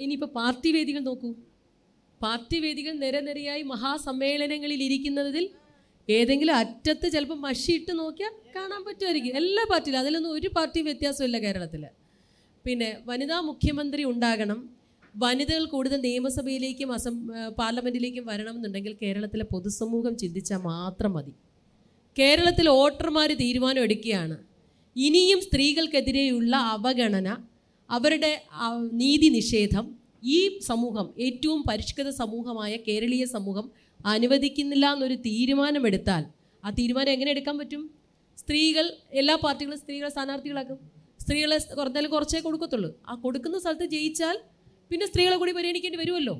ഇനിയിപ്പോൾ പാർട്ടി വേദികൾ നോക്കൂ. പാർട്ടി വേദികൾ നിരനിരയായി മഹാസമ്മേളനങ്ങളിൽ ഇരിക്കുന്നതിൽ ഏതെങ്കിലും അറ്റത്ത് ചിലപ്പോൾ മഷിയിട്ട് നോക്കിയാൽ കാണാൻ പറ്റുമായിരിക്കും. എല്ലാ പാർട്ടിയിലും. അതിലൊന്നും ഒരു പാർട്ടിയും വ്യത്യാസമില്ല കേരളത്തിൽ പിന്നെ വനിതാ മുഖ്യമന്ത്രി ഉണ്ടാകണം. വനിതകൾ കൂടുതൽ നിയമസഭയിലേക്കും അസം പാർലമെന്റിലേക്കും വരണം എന്നുണ്ടെങ്കിൽ കേരളത്തിലെ പൊതുസമൂഹം ചിന്തിച്ചാൽ മാത്രം മതി. കേരളത്തിൽ വോട്ടർമാർ തീരുമാനം എടുക്കുകയാണ്. ഇനിയും സ്ത്രീകൾക്കെതിരെയുള്ള അവഗണന അവരുടെ നീതി നിഷേധം ഈ സമൂഹം ഏറ്റവും പരിഷ്കൃത സമൂഹമായ കേരളീയ സമൂഹം അനുവദിക്കുന്നില്ല എന്നൊരു തീരുമാനമെടുത്താൽ ആ തീരുമാനം എങ്ങനെ എടുക്കാൻ പറ്റും? സ്ത്രീകൾ എല്ലാ പാർട്ടികളും സ്ത്രീകളെ സ്ഥാനാർത്ഥികളാക്കും. സ്ത്രീകളെ കുറഞ്ഞാലും കുറച്ചേ കൊടുക്കത്തുള്ളൂ. ആ കൊടുക്കുന്ന സ്ഥലത്ത് ജയിച്ചാൽ പിന്നെ സ്ത്രീകളെ കൂടി പരിഗണിക്കേണ്ടി വരുമല്ലോ.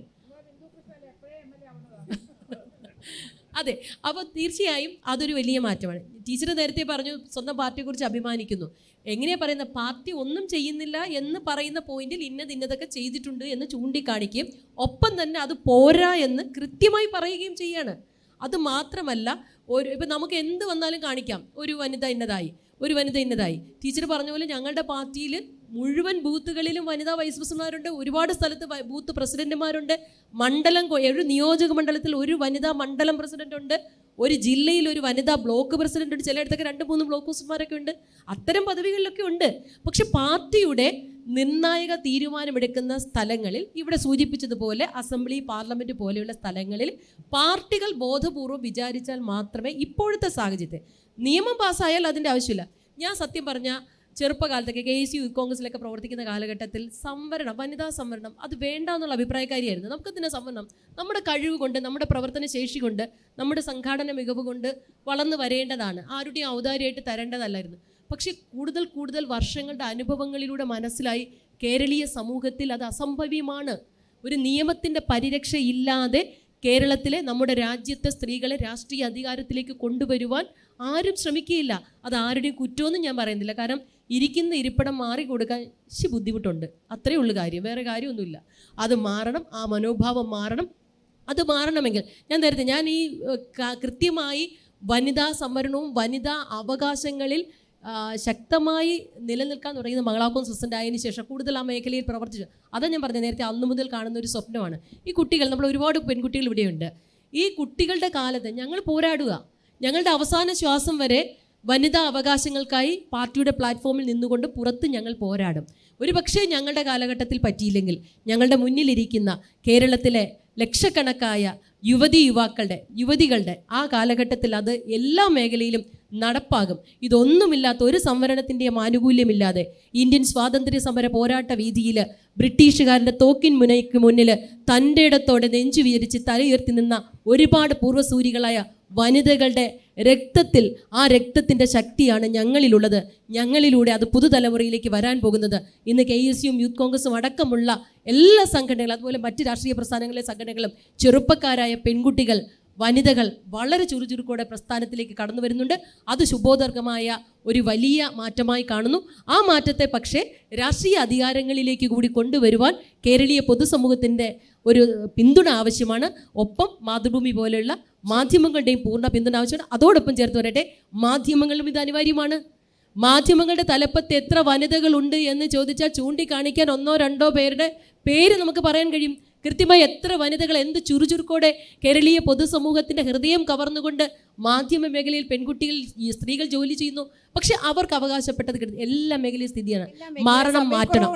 അതെ അപ്പോൾ തീർച്ചയായും അതൊരു വലിയ മാറ്റമാണ്. ടീച്ചർ നേരത്തെ പറഞ്ഞു സ്വന്തം പാർട്ടിയെക്കുറിച്ച് അഭിമാനിക്കുന്നു. എങ്ങനെയാണ് പറയുന്നത്? പാർട്ടി ഒന്നും ചെയ്യുന്നില്ല എന്ന് പറയുന്ന പോയിന്റിൽ ഇന്നത് ഇന്നതൊക്കെ ചെയ്തിട്ടുണ്ട് എന്ന് ചൂണ്ടിക്കാണിക്കുകയും ഒപ്പം തന്നെ അത് പോരാ എന്ന് കൃത്യമായി പറയുകയും ചെയ്യാണ്. അത് മാത്രമല്ല ഒരു ഇപ്പം നമുക്ക് എന്ത് വന്നാലും കാണിക്കാം. ഒരു വനിത ഇന്നതായി ഒരു വനിത ഇന്നതായി. ടീച്ചർ പറഞ്ഞ പോലെ ഞങ്ങളുടെ പാർട്ടിയിൽ മുഴുവൻ ബൂത്തുകളിലും വനിതാ വൈസ് പ്രസിഡന്റുമാരുണ്ട് ഒരുപാട് സ്ഥലത്ത് ബൂത്ത് പ്രസിഡന്റുമാരുണ്ട്. മണ്ഡലം ഒരു നിയോജക മണ്ഡലത്തിൽ ഒരു വനിതാ മണ്ഡലം പ്രസിഡന്റ് ഉണ്ട് ഒരു ജില്ലയിൽ ഒരു വനിതാ ബ്ലോക്ക് പ്രസിഡന്റ് ഉണ്ട് ചിലയിടത്തൊക്കെ രണ്ട് മൂന്ന് ബ്ലോക്ക് ഓഫീസർമാരൊക്കെ ഉണ്ട്. അത്തരം പദവികളിലൊക്കെ ഉണ്ട്. പക്ഷെ പാർട്ടിയുടെ നിർണായക തീരുമാനമെടുക്കുന്ന സ്ഥലങ്ങളിൽ ഇവിടെ സൂചിപ്പിച്ചതുപോലെ അസംബ്ലി പാർലമെന്റ് പോലെയുള്ള സ്ഥലങ്ങളിൽ പാർട്ടികൾ ബോധപൂർവം വിചാരിച്ചാൽ മാത്രമേ ഇപ്പോഴത്തെ സാഹചര്യത്തെ നിയമം പാസ്സായാൽ അതിന്റെ ആവശ്യമില്ല. ഞാൻ സത്യം പറഞ്ഞ ചെറുപ്പകാലത്തൊക്കെ കെ എസ് യു കോൺഗ്രസിലൊക്കെ പ്രവർത്തിക്കുന്ന കാലഘട്ടത്തിൽ സംവരണം വനിതാ സംവരണം അത് വേണ്ട എന്നുള്ള അഭിപ്രായക്കാരിയായിരുന്നു. നമുക്ക് തന്നെ സംവരണം? നമ്മുടെ കഴിവ് കൊണ്ട് നമ്മുടെ പ്രവർത്തന ശേഷി കൊണ്ട് നമ്മുടെ സംഘാടന മികവ് കൊണ്ട് വളർന്നു വരേണ്ടതാണ്. ആരുടെയും ഔദാര്യമായിട്ട് തരേണ്ടതല്ലായിരുന്നു. പക്ഷേ കൂടുതൽ കൂടുതൽ വർഷങ്ങളുടെ അനുഭവങ്ങളിലൂടെ മനസ്സിലായി കേരളീയ സമൂഹത്തിൽ അത് അസംഭവ്യമാണ്. ഒരു നിയമത്തിന്റെ പരിരക്ഷയില്ലാതെ കേരളത്തിലെ നമ്മുടെ രാജ്യത്തെ സ്ത്രീകളെ രാഷ്ട്രീയ അധികാരത്തിലേക്ക് കൊണ്ടുവരുവാൻ ആരും ശ്രമിക്കുകയില്ല. അത് ആരുടെയും കുറ്റമൊന്നും ഞാൻ പറയുന്നില്ല. കാരണം ഇരിക്കുന്ന ഇരിപ്പിടം മാറി കൊടുക്കാൻ ഇച്ചി ബുദ്ധിമുട്ടുണ്ട്. അത്രയേ ഉള്ളൂ കാര്യം. വേറെ കാര്യമൊന്നുമില്ല. അത് മാറണം. ആ മനോഭാവം മാറണം. അത് മാറണമെങ്കിൽ ഞാൻ നേരത്തെ ഞാൻ ഈ കൃത്യമായി വനിതാ സംവരണവും വനിതാ അവകാശങ്ങളിൽ ശക്തമായി നിലനിൽക്കാൻ തുടങ്ങിയത് മംഗളാപ്പം സിസ്റ്റന്റ് ആയതിനു ശേഷം കൂടുതൽ ആ മേഖലയിൽ പ്രവർത്തിച്ചു. അതാ ഞാൻ പറഞ്ഞത്. നേരത്തെ അന്നു മുതൽ കാണുന്ന ഒരു സ്വപ്നമാണ്. ഈ കുട്ടികൾ നമ്മൾ ഒരുപാട് പെൺകുട്ടികൾ ഇവിടെയുണ്ട്. ഈ കുട്ടികളുടെ കാലത്ത് ഞങ്ങൾ പോരാടുക. ഞങ്ങളുടെ അവസാന ശ്വാസം വരെ വനിതാ അവകാശങ്ങൾക്കായി പാർട്ടിയുടെ പ്ലാറ്റ്ഫോമിൽ നിന്നുകൊണ്ട് പുറത്ത് ഞങ്ങൾ പോരാടും. ഒരു പക്ഷേ ഞങ്ങളുടെ കാലഘട്ടത്തിൽ പറ്റിയില്ലെങ്കിൽ ഞങ്ങളുടെ മുന്നിലിരിക്കുന്ന കേരളത്തിലെ ലക്ഷക്കണക്കായ യുവതി യുവാക്കളുടെ യുവതികളുടെ ആ കാലഘട്ടത്തിൽ അത് എല്ലാ മേഖലയിലും നടപ്പാകും. ഇതൊന്നുമില്ലാത്ത ഒരു സംവരണത്തിന്റെയും ആനുകൂല്യമില്ലാതെ ഇന്ത്യൻ സ്വാതന്ത്ര്യ സമര പോരാട്ട വീതിയിൽ ബ്രിട്ടീഷുകാരന്റെ തോക്കിൻ മുനയ്ക്ക് മുന്നിൽ തന്റെ ഇടത്തോടെ നെഞ്ചു വിരിച്ച് തലയുയർത്തി നിന്ന ഒരുപാട് പൂർവസൂരികളായ വനിതകളുടെ രക്തത്തിൽ ആ രക്തത്തിന്റെ ശക്തിയാണ് ഞങ്ങളിലുള്ളത്. ഞങ്ങളിലൂടെ അത് പുതുതലമുറയിലേക്ക് വരാൻ പോകുന്നത്. ഇന്ന് കെ എസ് യുവും യൂത്ത് കോൺഗ്രസും അടക്കമുള്ള എല്ലാ സംഘടനകളും അതുപോലെ മറ്റ് രാഷ്ട്രീയ പ്രസ്ഥാനങ്ങളിലെ സംഘടനകളും ചെറുപ്പക്കാരായ പെൺകുട്ടികൾ വനിതകൾ വളരെ ചുറുചുരുക്കോടെ പ്രസ്ഥാനത്തിലേക്ക് കടന്നു വരുന്നുണ്ട്. അത് ശുഭോദർഗമായ ഒരു വലിയ മാറ്റമായി കാണുന്നു. ആ മാറ്റത്തെ പക്ഷേ രാഷ്ട്രീയ അധികാരങ്ങളിലേക്ക് കൂടി കൊണ്ടുവരുവാൻ കേരളീയ പൊതുസമൂഹത്തിന്റെ ഒരു പിന്തുണ ആവശ്യമാണ്. ഒപ്പം മാതൃഭൂമി പോലെയുള്ള മാധ്യമങ്ങളുടെയും പൂർണ പിന്തുണ ആവശ്യമാണ്. അതോടൊപ്പം ചേർത്ത് വരട്ടെ മാധ്യമങ്ങളിലും ഇത് അനിവാര്യമാണ്. മാധ്യമങ്ങളുടെ തലപ്പത്ത് എത്ര വനിതകളുണ്ട് എന്ന് ചോദിച്ചാൽ ചൂണ്ടിക്കാണിക്കാൻ ഒന്നോ രണ്ടോ പേരുടെ പേര് നമുക്ക് പറയാൻ കഴിയും. കൃത്യമായി എത്ര വനിതകൾ എന്ത് ചുറുചുറുക്കോടെ കേരളീയ പൊതുസമൂഹത്തിന്റെ ഹൃദയം കവർന്നുകൊണ്ട് മാധ്യമ മേഖലയിൽ പെൺകുട്ടികൾ സ്ത്രീകൾ ജോലി ചെയ്യുന്നു. പക്ഷെ അവർക്ക് അവകാശപ്പെട്ടത് എല്ലാ മേഖലയും സ്ഥിതിയാണ്. മാറണം മാറ്റണം.